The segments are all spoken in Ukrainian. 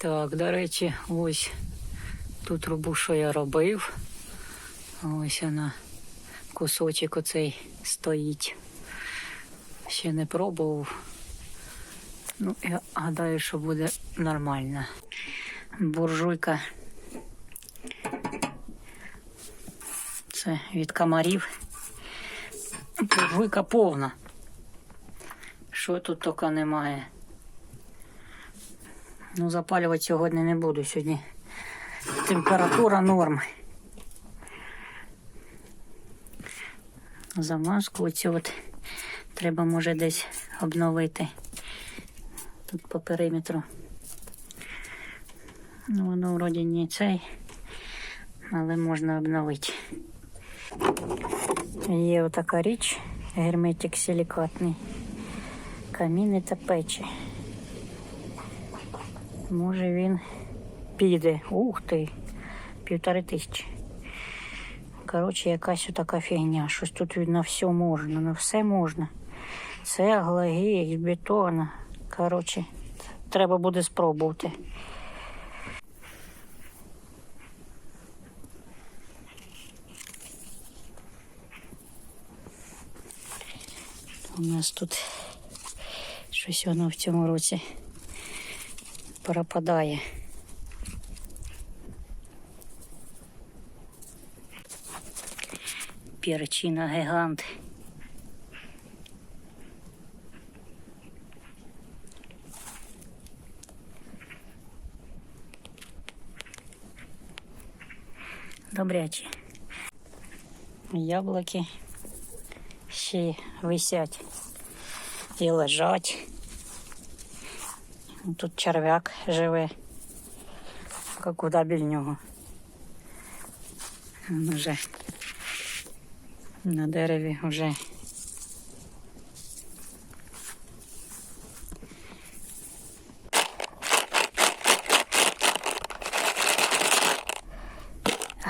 Так, до речі, ось ту трубу, що я робив. Ось вона, кусочок оцей стоїть. Ще не пробував. Ну, я гадаю, що буде нормально. Буржуйка. Це від комарів. Буржуйка повна. Що тут тільки немає. Ну, запалювати сьогодні не буду. Сьогодні температура норм. Замазку оцю от треба може десь обновити. Тут по периметру. Ну, воно вроді не цей, але можна обновити. Є отака річ, герметик силікатний. Каміни та печі. Може він піде. Ух ти, півтори тисячі. Коротше, якась така фігня. Щось тут на все можна, на все можна. Цегла, гіпс, бетон. Коротше, треба буде спробувати. У нас тут щось воно в цьому році пропадає. Перчина гігант. Добрячі. Яблуки ще висять і лежать. Тут черв'як живе, куди біля нього. Він вже на дереві вже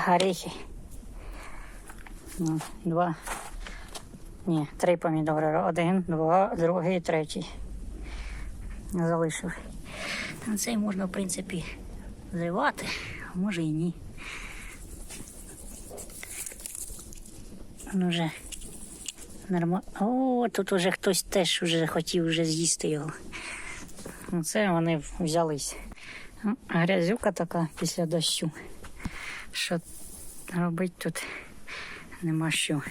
горіхи. Ну, два. Ні, три помідори. Один, два, другий, третій. Залишив. Цей можна, в принципі, зривати, а може і ні. Ну вже нормально. О, тут уже хтось теж вже хотів вже з'їсти його. Ну, Це вони взялись. Ну, Грязюка така після дощу. Що робити тут нема що.